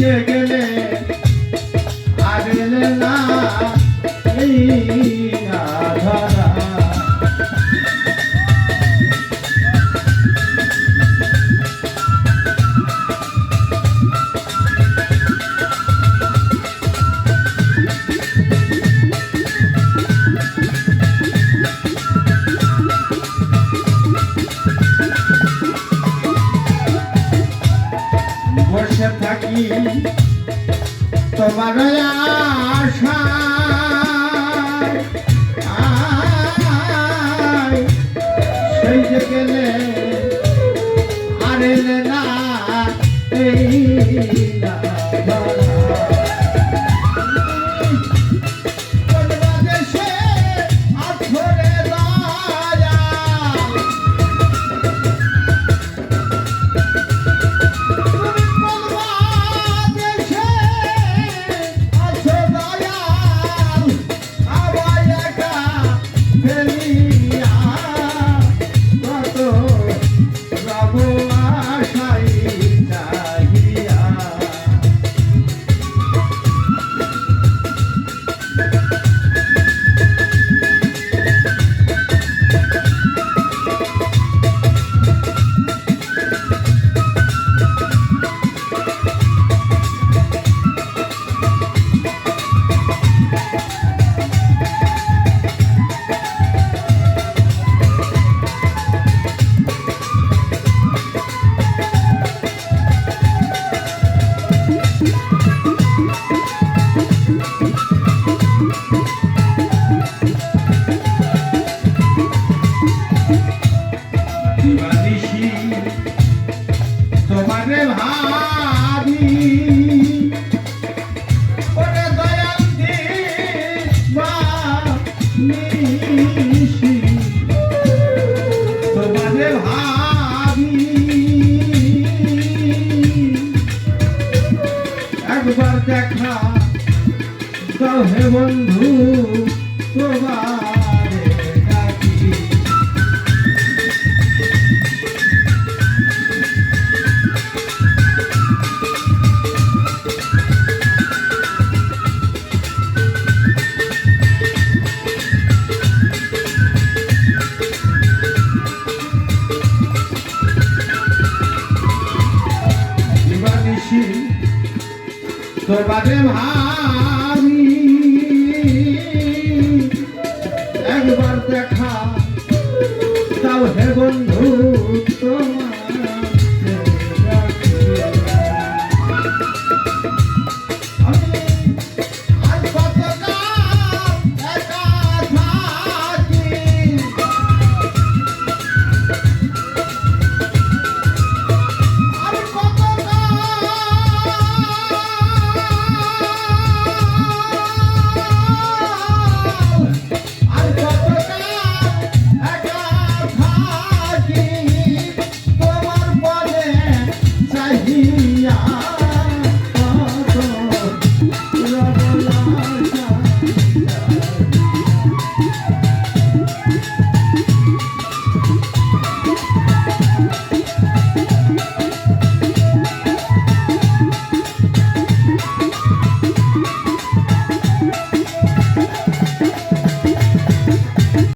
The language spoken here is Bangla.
জেগে থাকি তোমার আশা সেই যে গেলে আর না এই না। একবার দেখা হে বন্ধু তোমারে তোমারে ভাবি একবার দেখা তাও হে বন্ধু